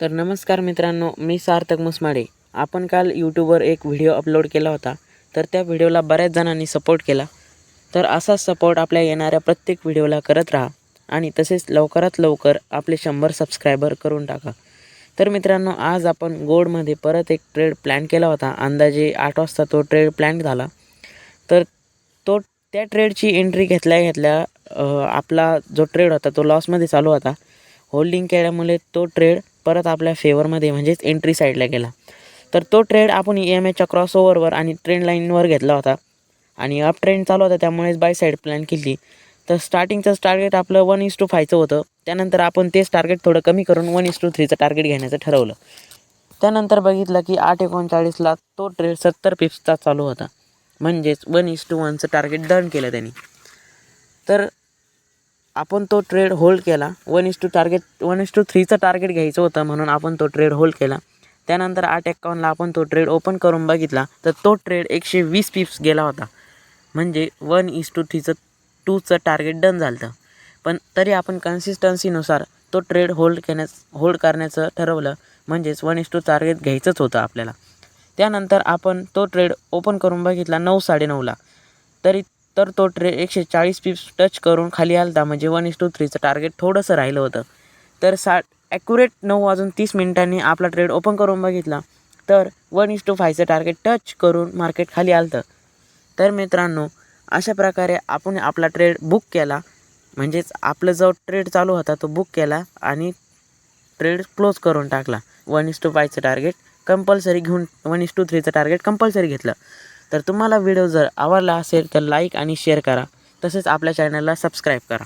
तर नमस्कार मित्रांनो मी सार्थक मुसमाडे. आपण काल यूट्यूबवर एक व्हिडिओ अपलोड केला होता. तर त्या व्हिडिओला बऱ्याच जणांनी सपोर्ट केला. तर असाच सपोर्ट आपल्या येणाऱ्या प्रत्येक व्हिडिओला करत राहा आणि तसेच लवकरात लवकर आपले शंभर सबस्क्रायबर करून टाका. तर मित्रांनो आज आपण गोडमध्ये परत एक ट्रेड प्लॅन केला होता. अंदाजे आठ वाजता तो ट्रेड प्लॅन झाला. तर तो त्या ट्रेडची एंट्री घेतल्या घेतल्या आपला जो ट्रेड होता तो लॉसमध्ये चालू होता. होल्डिंग केल्यामुळे तो ट्रेड परत आपल्या फेवरमध्ये म्हणजेच एंट्री साईडला गेला. तर तो ट्रेड आपण ई एम एच्या क्रॉसओव्हरवर आणि ट्रेंड लाईनवर घेतला होता. आणि अप ट्रेंड चालू होता त्यामुळेच बाय साईड प्लॅन केली. तर स्टार्टिंगचं टार्गेट आपलं वन इज टू फायचं होतं. त्यानंतर आपण तेच टार्गेट थोडं कमी करून वन इज टू थ्रीचं टार्गेट घेण्याचं ठरवलं. त्यानंतर बघितलं की आठ एकोणचाळीसला तो ट्रेड सत्तर पिप्सचा चालू होता. म्हणजेच वन इज टू वनचं टार्गेट डन केलं त्यांनी. तर आपण तो ट्रेड होल्ड केला. One is to target one is to थ्रीचं target घ्यायचं होतं म्हणून आपण तो ट्रेड होल्ड केला. त्यानंतर आठ एक्कावन्नला आपण तो ट्रेड ओपन करून बघितला. तर तो ट्रेड एकशे वीस पिप्स गेला होता. म्हणजे वन इज टू थ्रीचं टूचं टार्गेट डन झालं होतं पण तरी आपण कन्सिस्टन्सीनुसार तो ट्रेड होल्ड केण्यास होल्ड करण्याचं ठरवलं. म्हणजेच वन इज टू टार्गेट घ्यायचंच होतं आपल्याला. त्यानंतर आपण तो ट्रेड ओपन करून बघितला नऊ साडेनऊला. तरी तर तो ट्रे एकशे चाळीस पिप्स टच करून खाली आलता. म्हणजे वन इज टू थ्रीचं टार्गेट थोडंसं राहिलं होतं. तर सा ॲक्युरेट नऊ वाजून तीस मिनिटांनी आपला ट्रेड ओपन करून बघितला. तर वन इज टू फायचं टार्गेट टच करून मार्केट खाली आलं तर मित्रांनो अशा प्रकारे आपण आपला ट्रेड बुक केला. म्हणजेच आपलं जो ट्रेड चालू होता तो बुक केला आणि ट्रेड क्लोज करून टाकला. वन इज टू फायचं टार्गेट कंपल्सरी घेऊन वन इज टू थ्रीचं टार्गेट कंपल्सरी घेतलं. तर तुम्हाला व्हिडिओ जर आवडला असेल तर लाईक आणि शेअर करा. तसेच आपल्या चॅनलला सबस्क्राईब करा.